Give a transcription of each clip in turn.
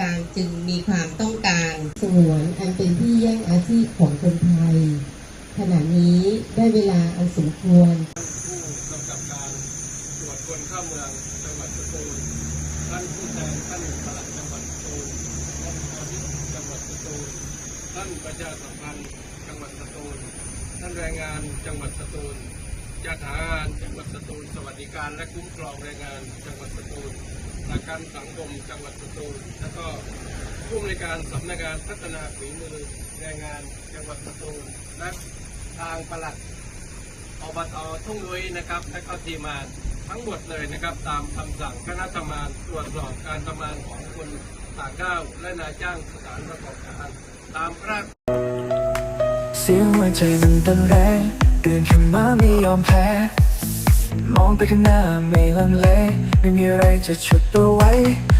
การจึงมีความต้องการสงวนอันเป็นที่แย่งอาชีพของคนไทย ขณะนี้ได้เวลาอันสมควรผู้กำกับการตรวจคนเข้าเมืองจังหวัดสตูลท่านผู้แทนท่านปลัดจังหวัดสตูลท่านพาณิชย์จังหวัดสตูลท่านประชาสัมพันธ์จังหวัดสตูลท่านแรงงานจังหวัดสตูลจัดหางานจังหวัดสตูลสวัสดิการและคุ้มครองแรงงานจังหวัดสตูล ประกันสังคมจังหวัดสตูลแล้วก็ผู้อำนวยการสำนักงานพัฒนาฝีมือแรงงานจังหวัดสตูลและทางปลัดอบตทุ่งลุยนะครับ และก็ทีมงานทั้งหมดเลยนะครับ ตามคำสั่งคณะทำงานตรวจสอบการทำงานของคนต่างด้าวและนายจ้างสถานประกอบการตามพระเสียงหัวใจมันเต้นแรงเดินขึ้นมาไม่ยอมแพ้ มองไปข้างหน้าไม่ลังเล ไม่มีอะไรจะฉุดตัวไว้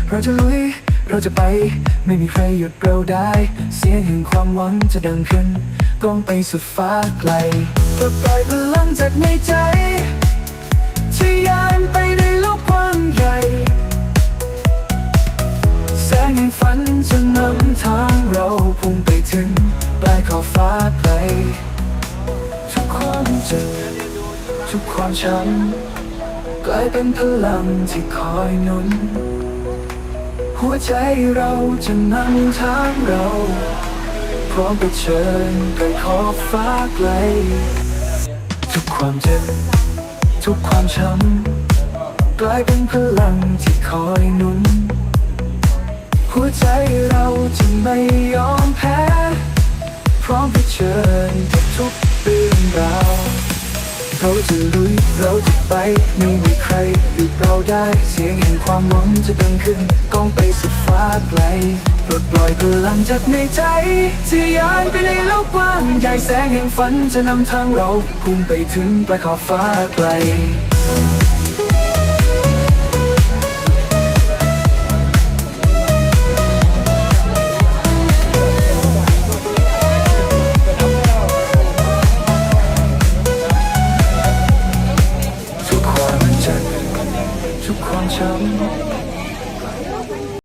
เราจะลุย เราจะไป ไม่มีใครหยุดเราได้ เสียงแห่งความหวังจะดังขึ้นก้องไปสุดฟ้าไกลปลดปล่อยพลังจากในใจทะยานไปในโลกกว้างใหญ่แสงแห่งฝันจะนำทางเราพุ่งไปถึงปลายขอบฟ้าไกลทุกความเจ็บ ทุกความช้ำกลายเป็นพลังที่คอยหนุน หัวใจเราจะนำทางเราพร้อมไปเชิญไปขอบฟ้าไกล ทุกความเจ็บ ทุกความช้ำกลายเป็นพลังที่คอยหนุน หัวใจเราจะไม่ยอม เขาจะลุยเราจะไปไม่มีใครหยุดเราได้เสียงแห่งความหวังจะดังขึ้นก้องไปสุดฟ้าไกลปลดปล่อยพลังจากในใจที่ยานไปในโลกกว้างใหญ่แสงแห่งฝันจะนำทางเราพุ่งไปถึงปลายขอบฟ้าไกล 束狂潮。